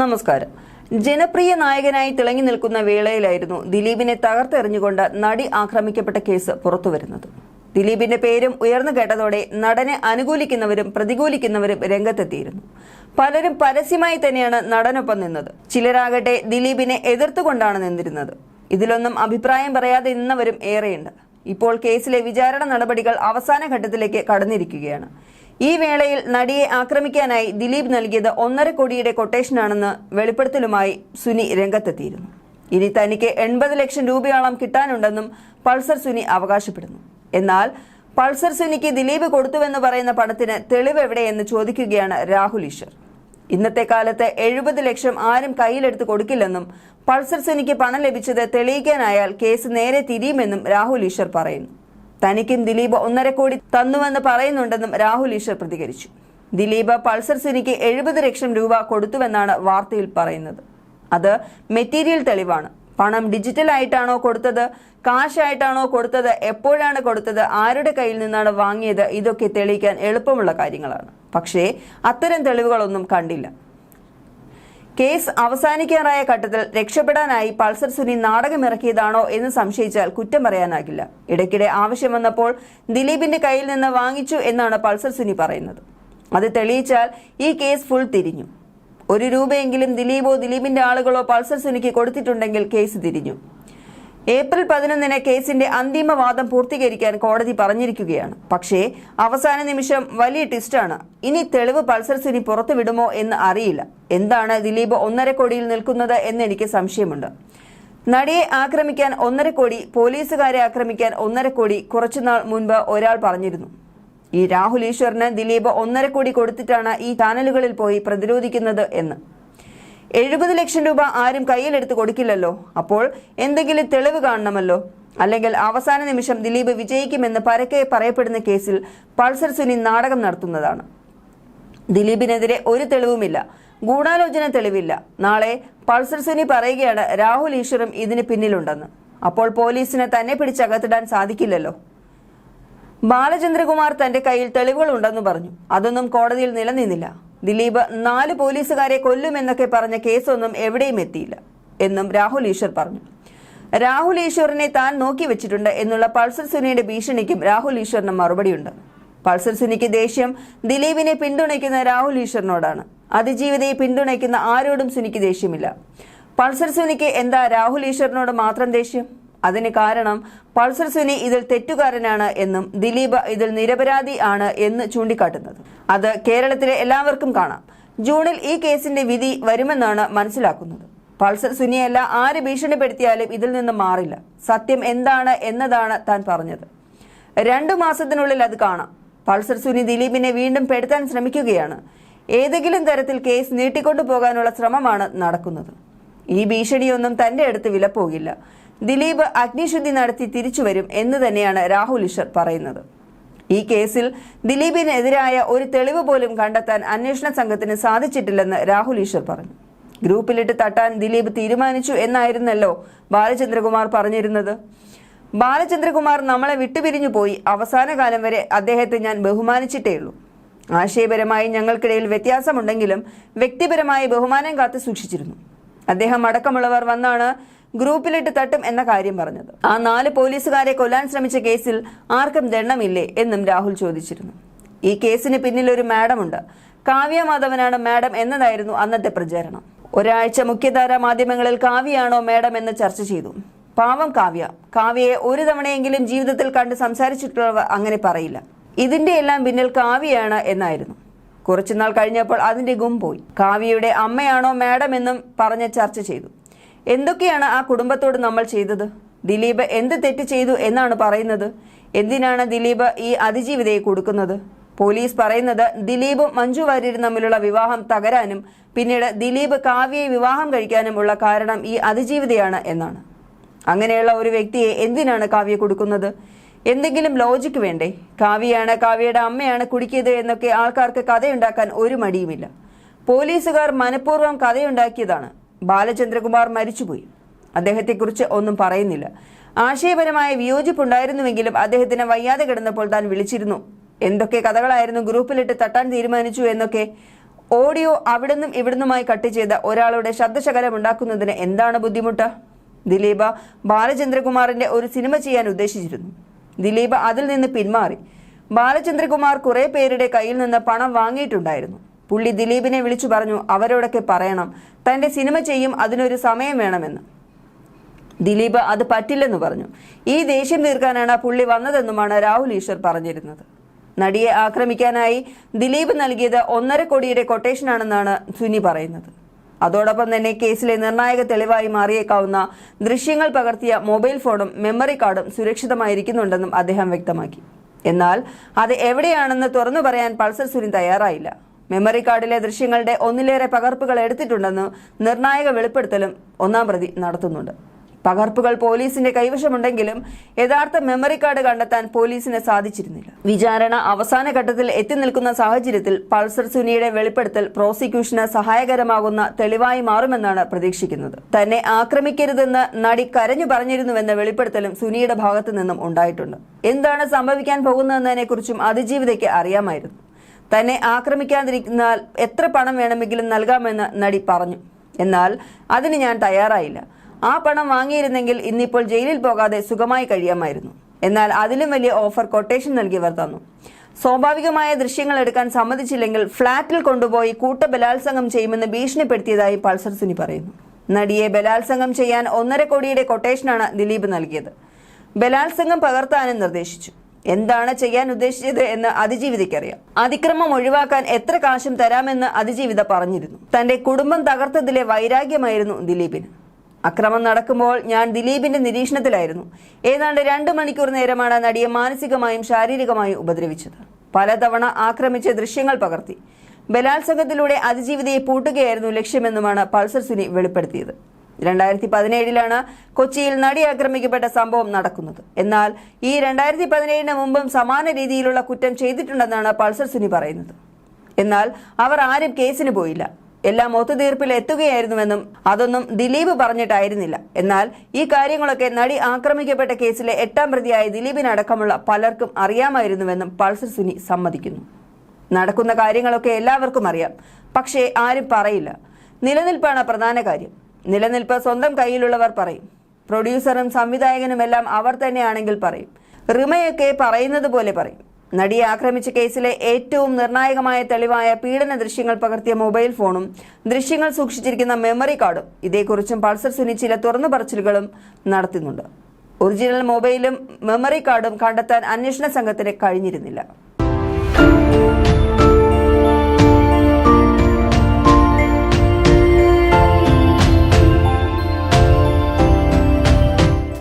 നമസ്കാരം. ജനപ്രിയ നായകനായി തിളങ്ങി നിൽക്കുന്ന വേളയിലായിരുന്നു ദിലീപിനെ തകർത്തെറിഞ്ഞുകൊണ്ട് നടി ആക്രമിക്കപ്പെട്ട കേസ് പുറത്തുവരുന്നത്. ദിലീപിന്റെ പേരും ഉയർന്നു കേട്ടതോടെ നടനെ അനുകൂലിക്കുന്നവരും പ്രതികൂലിക്കുന്നവരും രംഗത്തെത്തിയിരുന്നു. പലരും പരസ്യമായി തന്നെയാണ് നടനൊപ്പം നിന്നത്. ചിലരാകട്ടെ ദിലീപിനെ എതിർത്തുകൊണ്ടാണ് നിന്നിരുന്നത്. ഇതിലൊന്നും അഭിപ്രായം പറയാതെ നിന്നവരും ഏറെയുണ്ട്. ഇപ്പോൾ കേസിലെ വിചാരണ നടപടികൾ അവസാന ഘട്ടത്തിലേക്ക് കടന്നിരിക്കുകയാണ്. ഈ വേളയിൽ നടിയെ ആക്രമിക്കാനായി ദിലീപ് നൽകിയത് ഒന്നര കോടിയുടെ കൊട്ടേഷനാണെന്ന് വെളിപ്പെടുത്തലുമായി സുനി രംഗത്തെത്തിയിരുന്നു. ഇനി തനിക്ക് എൺപത് ലക്ഷം രൂപയോളം കിട്ടാനുണ്ടെന്നും പൾസർ സുനി അവകാശപ്പെടുന്നു. എന്നാൽ പൾസർ സുനിക്ക് ദിലീപ് കൊടുത്തുവെന്ന് പറയുന്ന പണത്തിന് തെളിവ് എവിടെയെന്ന് ചോദിക്കുകയാണ് രാഹുൽ ഈശ്വർ. ഇന്നത്തെ കാലത്ത് എഴുപത് ലക്ഷം ആരും കയ്യിലെടുത്ത് കൊടുക്കില്ലെന്നും പൾസർ സുനിക്ക് പണം ലഭിച്ചത് തെളിയിക്കാനായാൽ കേസ് നേരെ തിരിയുമെന്നും രാഹുൽ ഈശ്വർ പറയുന്നു. തനിക്കും ദിലീപ് ഒന്നര കോടി തന്നുവെന്ന് പറയുന്നുണ്ടെന്നും രാഹുൽ ഈശ്വർ പ്രതികരിച്ചു. ദിലീപ് പൾസർ സിനിക്ക് എഴുപത് ലക്ഷം രൂപ കൊടുത്തുവെന്നാണ് വാർത്തയിൽ പറയുന്നത്. അത് മെറ്റീരിയൽ തെളിവാണ്. പണം ഡിജിറ്റൽ ആയിട്ടാണോ കൊടുത്തത്? കാശ് ആയിട്ടാണോ കൊടുത്തത്? എപ്പോഴാണ് കൊടുത്തത്? ആരുടെ കയ്യിൽ നിന്നാണ് വാങ്ങിയത്? ഇതൊക്കെ തെളിയിക്കാൻ എളുപ്പമുള്ള കാര്യങ്ങളാണ്. പക്ഷേ അത്തരം തെളിവുകളൊന്നും കണ്ടില്ല. കേസ് അവസാനിക്കാറായ ഘട്ടത്തിൽ രക്ഷപ്പെടാനായി പൾസർ സുനി നാടകമിറക്കിയതാണോ എന്ന് സംശയിച്ചാൽ കുറ്റം പറയാനാകില്ല. ഇടയ്ക്കിടെ ആവശ്യം വന്നപ്പോൾ ദിലീപിന്റെ കയ്യിൽ നിന്ന് വാങ്ങിച്ചു എന്നാണ് പൾസർ സുനി പറയുന്നത്. അത് തെളിയിച്ചാൽ ഈ കേസ് ഫുൾ തിരിഞ്ഞു. ഒരു രൂപയെങ്കിലും ദിലീപോ ദിലീപിന്റെ ആളുകളോ പൾസർ സുനിക്ക് കൊടുത്തിട്ടുണ്ടെങ്കിൽ കേസ് തിരിഞ്ഞു. ഏപ്രിൽ പതിനൊന്നിന് കേസിന്റെ അന്തിമവാദം പൂർത്തീകരിക്കാൻ കോടതി പറഞ്ഞിരിക്കുകയാണ്. പക്ഷേ അവസാന നിമിഷം വലിയ ട്വിസ്റ്റാണ്. ഇനി തെളിവ് പൾസർ സിനി പുറത്തുവിടുമോ എന്ന് അറിയില്ല. എന്താണ് ദിലീപ് ഒന്നര കോടിയിൽ നിൽക്കുന്നത് എന്ന് എനിക്ക് സംശയമുണ്ട്. നടിയെ ആക്രമിക്കാൻ ഒന്നര കോടി പോലീസുകാരെ ആക്രമിക്കാൻ ഒന്നര കോടി കുറച്ചുനാൾ മുൻപ് ഒരാൾ പറഞ്ഞിരുന്നു. ഈ രാഹുൽ ഈശ്വറിന് ദിലീപ് ഒന്നര കോടി കൊടുത്തിട്ടാണ് ഈ ചാനലുകളിൽ പോയി പ്രതിരോധിക്കുന്നത് എന്ന്. എഴുപത് ലക്ഷം രൂപ ആരും കയ്യിലെടുത്ത് കൊടുക്കില്ലല്ലോ. അപ്പോൾ എന്തെങ്കിലും തെളിവ് കാണണമല്ലോ? അല്ലെങ്കിൽ അവസാന നിമിഷം ദിലീപ് വിജയിക്കുമെന്ന് പരക്കെ പറയപ്പെടുന്ന കേസിൽ പൾസർ സുനി നാടകം നടത്തുന്നതാണ്. ദിലീപിനെതിരെ ഒരു തെളിവുമില്ല. ഗൂഢാലോചന തെളിവില്ല. നാളെ പൾസർ സുനി പറയുകയാണ് രാഹുൽ ഈശ്വറും ഇതിന് പിന്നിലുണ്ടെന്ന്. അപ്പോൾ പോലീസിന് തന്നെ പിടിച്ചകത്തിടാൻ സാധിക്കില്ലല്ലോ. ബാലചന്ദ്രകുമാർ തന്റെ കയ്യിൽ തെളിവുകളുണ്ടെന്ന് പറഞ്ഞു. അതൊന്നും കോടതിയിൽ നിലനിന്നില്ല. ദിലീപ് നാല് പോലീസുകാരെ കൊല്ലുമെന്നൊക്കെ പറഞ്ഞ കേസൊന്നും എവിടെയും എത്തിയില്ല എന്നും രാഹുൽ ഈശ്വർ പറഞ്ഞു. രാഹുൽ ഈശ്വറിനെ താൻ നോക്കി വെച്ചിട്ടുണ്ട് എന്നുള്ള പൾസർ സുനിയുടെ ഭീഷണിക്കും രാഹുൽ ഈശ്വറിന് മറുപടിയുണ്ട്. പൾസർ സുനിക്ക് ദേഷ്യം ദിലീപിനെ പിന്തുണയ്ക്കുന്ന രാഹുൽ ഈശ്വറിനോടാണ്. അതിജീവിതയെ പിന്തുണയ്ക്കുന്ന ആരോടും സുനിക്ക് ദേഷ്യമില്ല. പൾസർ സുനിക്ക് എന്താ രാഹുൽ ഈശ്വറിനോട് മാത്രം ദേഷ്യം? അതിന് കാരണം പൾസർ സുനി ഇതിൽ തെറ്റുകാരനാണ് എന്നും ദിലീപ് ഇതിൽ നിരപരാധി ആണ് എന്ന് ചൂണ്ടിക്കാട്ടുന്നത്. അത് കേരളത്തിലെ എല്ലാവർക്കും കാണാം. ജൂണിൽ ഈ കേസിന്റെ വിധി വരുമെന്നാണ് മനസ്സിലാക്കുന്നത്. പൾസർ സുനിയല്ല ആര് ഭീഷണിപ്പെടുത്തിയാലും ഇതിൽ നിന്ന് മാറില്ല. സത്യം എന്താണ് എന്നതാണ് താൻ പറഞ്ഞത്. രണ്ടു മാസത്തിനുള്ളിൽ അത് കാണാം. പൾസർ സുനി ദിലീപിനെ വീണ്ടും പെടുത്താൻ ശ്രമിക്കുകയാണ്. ഏതെങ്കിലും തരത്തിൽ കേസ് നീട്ടിക്കൊണ്ടു പോകാനുള്ള ശ്രമമാണ് നടക്കുന്നത്. ഈ ഭീഷണിയൊന്നും തന്റെ അടുത്ത് വിലപ്പോകില്ല. ദിലീപ് അഗ്നിശുദ്ധി നടത്തി തിരിച്ചുവരും എന്ന് തന്നെയാണ് രാഹുൽ ഈശ്വർ പറയുന്നത്. ഈ കേസിൽ ദിലീപിനെതിരായ ഒരു തെളിവ് പോലും കണ്ടെത്താൻ അന്വേഷണ സംഘത്തിന് സാധിച്ചിട്ടില്ലെന്ന് രാഹുൽ ഈശ്വർ പറഞ്ഞു. ഗ്രൂപ്പിലിട്ട് തട്ടാൻ ദിലീപ് തീരുമാനിച്ചു എന്നായിരുന്നല്ലോ ബാലചന്ദ്രകുമാർ പറഞ്ഞിരുന്നത്. ബാലചന്ദ്രകുമാർ നമ്മളെ വിട്ടുപിരിഞ്ഞു പോയി. അവസാന കാലം വരെ അദ്ദേഹത്തെ ഞാൻ ബഹുമാനിച്ചിട്ടേയുള്ളൂ ആശയപരമായി ഞങ്ങൾക്കിടയിൽ വ്യത്യാസമുണ്ടെങ്കിലും വ്യക്തിപരമായി ബഹുമാനം കാത്തു സൂക്ഷിച്ചിരുന്നു. അദ്ദേഹം അടക്കമുള്ളവർ വന്നാണ് ഗ്രൂപ്പിലിട്ട് തട്ടും എന്ന കാര്യം പറഞ്ഞത്. ആ നാല് പോലീസുകാരെ കൊല്ലാൻ ശ്രമിച്ച കേസിൽ ആർക്കും ദണ്ണമില്ലേ എന്നും രാഹുൽ ചോദിച്ചിരുന്നു. ഈ കേസിന് പിന്നിൽ ഒരു മാഡമുണ്ട്. കാവ്യ മാധവനാണ് മാഡം എന്നതായിരുന്നു അന്നത്തെ പ്രചാരണം. ഒരാഴ്ച മുഖ്യധാരാ മാധ്യമങ്ങളിൽ കാവ്യയാണോ മാഡം എന്ന് ചർച്ച ചെയ്തു. പാവം കാവ്യ. കാവ്യയെ ഒരു തവണയെങ്കിലും ജീവിതത്തിൽ കണ്ട് സംസാരിച്ചിട്ടുള്ളവർ അങ്ങനെ പറയില്ല. ഇതിന്റെ എല്ലാം പിന്നിൽ കാവ്യയാണ് എന്നായിരുന്നു. കുറച്ചുനാൾ കഴിഞ്ഞപ്പോൾ അതിന്റെ ഗും പോയി. കാവ്യയുടെ അമ്മയാണോ മാഡം എന്നും പറഞ്ഞ് ചർച്ച ചെയ്തു. എന്തൊക്കെയാണ് ആ കുടുംബത്തോട് നമ്മൾ ചെയ്തത്? ദിലീപ് എന്ത് തെറ്റ് ചെയ്തു എന്നാണ് പറയുന്നത്? എന്തിനാണ് ദിലീപ് ഈ അതിജീവിതയെ കൊടുക്കുന്നത്? പോലീസ് പറയുന്നത് ദിലീപും മഞ്ജു വാര്യരും തമ്മിലുള്ള വിവാഹം തകരാനും പിന്നീട് ദിലീപ് കാവ്യയെ വിവാഹം കഴിക്കാനും ഉള്ള കാരണം ഈ അതിജീവിതയാണ് എന്നാണ്. അങ്ങനെയുള്ള ഒരു വ്യക്തിയെ എന്തിനാണ് കാവ്യ കൊടുക്കുന്നത്? എന്തെങ്കിലും ലോജിക്ക് വേണ്ടേ? കാവ്യയാണ് കാവ്യയുടെ അമ്മയാണ് കുടിക്കിയത് എന്നൊക്കെ ആൾക്കാർക്ക് കഥയുണ്ടാക്കാൻ ഒരു മടിയുമില്ല. പോലീസുകാർ മനഃപൂർവം കഥയുണ്ടാക്കിയതാണ്. ബാലചന്ദ്രകുമാർ മരിച്ചുപോയി. അദ്ദേഹത്തെക്കുറിച്ച് ഒന്നും പറയുന്നില്ല. ആശയപരമായ വിയോജിപ്പുണ്ടായിരുന്നുവെങ്കിലും അദ്ദേഹത്തിന് വയ്യാതെ കിടന്നപ്പോൾ താൻ വിളിച്ചിരുന്നു. എന്തൊക്കെ കഥകളായിരുന്നു ഗ്രൂപ്പിലിട്ട് തട്ടാൻ തീരുമാനിച്ചു എന്നൊക്കെ ഓഡിയോ അവിടുന്നും ഇവിടുന്നുമായി കട്ട് ചെയ്ത ഒരാളുടെ ശബ്ദശകലം ഉണ്ടാക്കുന്നതിന് എന്താണ് ബുദ്ധിമുട്ട്? ദിലീപ ബാലചന്ദ്രകുമാറിന്റെ ഒരു സിനിമ ചെയ്യാൻ ഉദ്ദേശിച്ചിരുന്നു. ദിലീപ് അതിൽ നിന്ന് പിന്മാറി. ബാലചന്ദ്രകുമാർ കുറെ പേരുടെ കയ്യിൽ നിന്ന് പണം വാങ്ങിയിട്ടുണ്ടായിരുന്നു. പുള്ളി ദിലീപിനെ വിളിച്ചു പറഞ്ഞു അവരോടൊക്കെ പറയണം. തന്റെ സിനിമ ചെയ്യും അതിനൊരു സമയം വേണമെന്ന്. ദിലീപ് അത് പറ്റില്ലെന്ന് പറഞ്ഞു. ഈ ദേഷ്യം തീർക്കാനാണ് പുള്ളി വന്നതെന്നുമാണ് രാഹുൽ ഈശ്വർ പറഞ്ഞിരുന്നത്. നടിയെ ആക്രമിക്കാനായി ദിലീപ് നൽകിയത് ഒന്നര കോടിയുടെ കൊട്ടേഷനാണെന്നാണ് സുനി പറയുന്നത്. അതോടൊപ്പം തന്നെ കേസിലെ നിർണായക തെളിവായി മാറിയേക്കാവുന്ന ദൃശ്യങ്ങൾ പകർത്തിയ മൊബൈൽ ഫോണും മെമ്മറി കാർഡും സുരക്ഷിതമായിരിക്കുന്നുണ്ടെന്നും അദ്ദേഹം വ്യക്തമാക്കി. എന്നാൽ അത് എവിടെയാണെന്ന് തുറന്നു പറയാൻ പൾസർ സുനി തയ്യാറായില്ല. മെമ്മറി കാർഡിലെ ദൃശ്യങ്ങളുടെ ഒന്നിലേറെ പകർപ്പുകൾ എടുത്തിട്ടുണ്ടെന്ന് നിർണായക വെളിപ്പെടുത്തലും ഒന്നാം പ്രതി നടത്തുന്നുണ്ട്. പകർപ്പുകൾ പോലീസിന്റെ കൈവശമുണ്ടെങ്കിലും യഥാർത്ഥ മെമ്മറി കാർഡ് കണ്ടെത്താൻ പോലീസിന് സാധിച്ചിരുന്നില്ല. വിചാരണ അവസാന ഘട്ടത്തിൽ എത്തി നിൽക്കുന്ന സാഹചര്യത്തിൽ പൾസർ സുനിയുടെ വെളിപ്പെടുത്തൽ പ്രോസിക്യൂഷന് സഹായകരമാകുന്ന തെളിവായി മാറുമെന്നാണ് പ്രതീക്ഷിക്കുന്നത്. തന്നെ ആക്രമിക്കരുതെന്ന് നടി കരഞ്ഞു പറഞ്ഞിരുന്നുവെന്ന വെളിപ്പെടുത്തലും സുനിയുടെ ഭാഗത്തു നിന്നും ഉണ്ടായിട്ടുണ്ട്. എന്താണ് സംഭവിക്കാൻ പോകുന്നതെന്നതിനെക്കുറിച്ചും അതിജീവിതയ്ക്ക് അറിയാമായിരുന്നു. തന്നെ ആക്രമിക്കാതിരിക്കുന്നാൽ എത്ര പണം വേണമെങ്കിലും നൽകാമെന്ന് നടി പറഞ്ഞു. എന്നാൽ അതിന് ഞാൻ തയ്യാറായില്ല. ആ പണം വാങ്ങിയിരുന്നെങ്കിൽ ഇന്നിപ്പോൾ ജയിലിൽ പോകാതെ സുഖമായി കഴിയാമായിരുന്നു. എന്നാൽ അതിലും വലിയ ഓഫർ കൊട്ടേഷൻ നൽകിയവർ തന്നു. സ്വാഭാവികമായ ദൃശ്യങ്ങൾ എടുക്കാൻ സമ്മതിച്ചില്ലെങ്കിൽ ഫ്ളാറ്റിൽ കൊണ്ടുപോയി കൂട്ട ബലാത്സംഗം ചെയ്യുമെന്ന് ഭീഷണിപ്പെടുത്തിയതായി പൾസർ സുനി പറയുന്നു. നടിയെ ബലാത്സംഗം ചെയ്യാൻ ഒന്നര കോടിയുടെ കൊട്ടേഷനാണ് ദിലീപ് നൽകിയത്. ബലാത്സംഗം പകർത്താനും നിർദ്ദേശിച്ചു. എന്താണ് ചെയ്യാൻ ഉദ്ദേശിച്ചത് എന്ന് അതിജീവിതയ്ക്കറിയാം അതിക്രമം ഒഴിവാക്കാൻ എത്ര കാശും തരാമെന്ന് അതിജീവിത പറഞ്ഞിരുന്നു. തന്റെ കുടുംബം തകർത്തതിലെ വൈരാഗ്യമായിരുന്നു ദിലീപിന്. അക്രമം നടക്കുമ്പോൾ ഞാൻ ദിലീപിന്റെ നിരീക്ഷണത്തിലായിരുന്നു. ഏതാണ്ട് രണ്ട് മണിക്കൂർ നേരമാണ് നടിയെ മാനസികമായും ശാരീരികമായും ഉപദ്രവിച്ചത്. പലതവണ ആക്രമിച്ച ദൃശ്യങ്ങൾ പകർത്തി. ബലാത്സംഗത്തിലൂടെ അതിജീവിതയെ പൂട്ടുകയായിരുന്നു ലക്ഷ്യമെന്നുമാണ് പൾസർ സുനി വെളിപ്പെടുത്തിയത്. രണ്ടായിരത്തി പതിനേഴിലാണ് കൊച്ചിയിൽ നടി ആക്രമിക്കപ്പെട്ട സംഭവം നടക്കുന്നത്. എന്നാൽ ഈ രണ്ടായിരത്തി പതിനേഴിന് മുമ്പും സമാന രീതിയിലുള്ള കുറ്റം ചെയ്തിട്ടുണ്ടെന്നാണ് പൾസർ സുനി പറയുന്നത്. എന്നാൽ അവർ ആരും കേസിന് പോയില്ല. എല്ലാം ഒത്തുതീർപ്പിൽ എത്തുകയായിരുന്നുവെന്നും അതൊന്നും ദിലീപ് പറഞ്ഞിട്ടായിരുന്നില്ല. എന്നാൽ ഈ കാര്യങ്ങളൊക്കെ നടി ആക്രമിക്കപ്പെട്ട കേസിലെ എട്ടാം പ്രതിയായ ദിലീപിനടക്കമുള്ള പലർക്കും അറിയാമായിരുന്നുവെന്നും പൾസർ സുനി സമ്മതിക്കുന്നു. നടക്കുന്ന കാര്യങ്ങളൊക്കെ എല്ലാവർക്കും അറിയാം. പക്ഷേ ആരും പറയില്ല. നിലനിൽപ്പാണ് പ്രധാന കാര്യം. നിലനിൽപ്പ് സ്വന്തം കയ്യിലുള്ളവർ പറയും. പ്രൊഡ്യൂസറും സംവിധായകനും എല്ലാം അവർ തന്നെയാണെങ്കിൽ പറയും. റിമയൊക്കെ പറയുന്നത് പോലെ പറയും. നടിയെ ആക്രമിച്ച കേസിലെ ഏറ്റവും നിർണായകമായ തെളിവായ പീഡന ദൃശ്യങ്ങൾ പകർത്തിയ മൊബൈൽ ഫോണും ദൃശ്യങ്ങൾ സൂക്ഷിച്ചിരിക്കുന്ന മെമ്മറി കാർഡും ഇതേക്കുറിച്ചും പൾസർ സുനി ചില തുറന്നു പറച്ചിലുകളും നടത്തുന്നുണ്ട്. ഒറിജിനൽ മൊബൈലും മെമ്മറി കാർഡും കണ്ടെത്താൻ അന്വേഷണ സംഘത്തിന് കഴിഞ്ഞിരുന്നില്ല.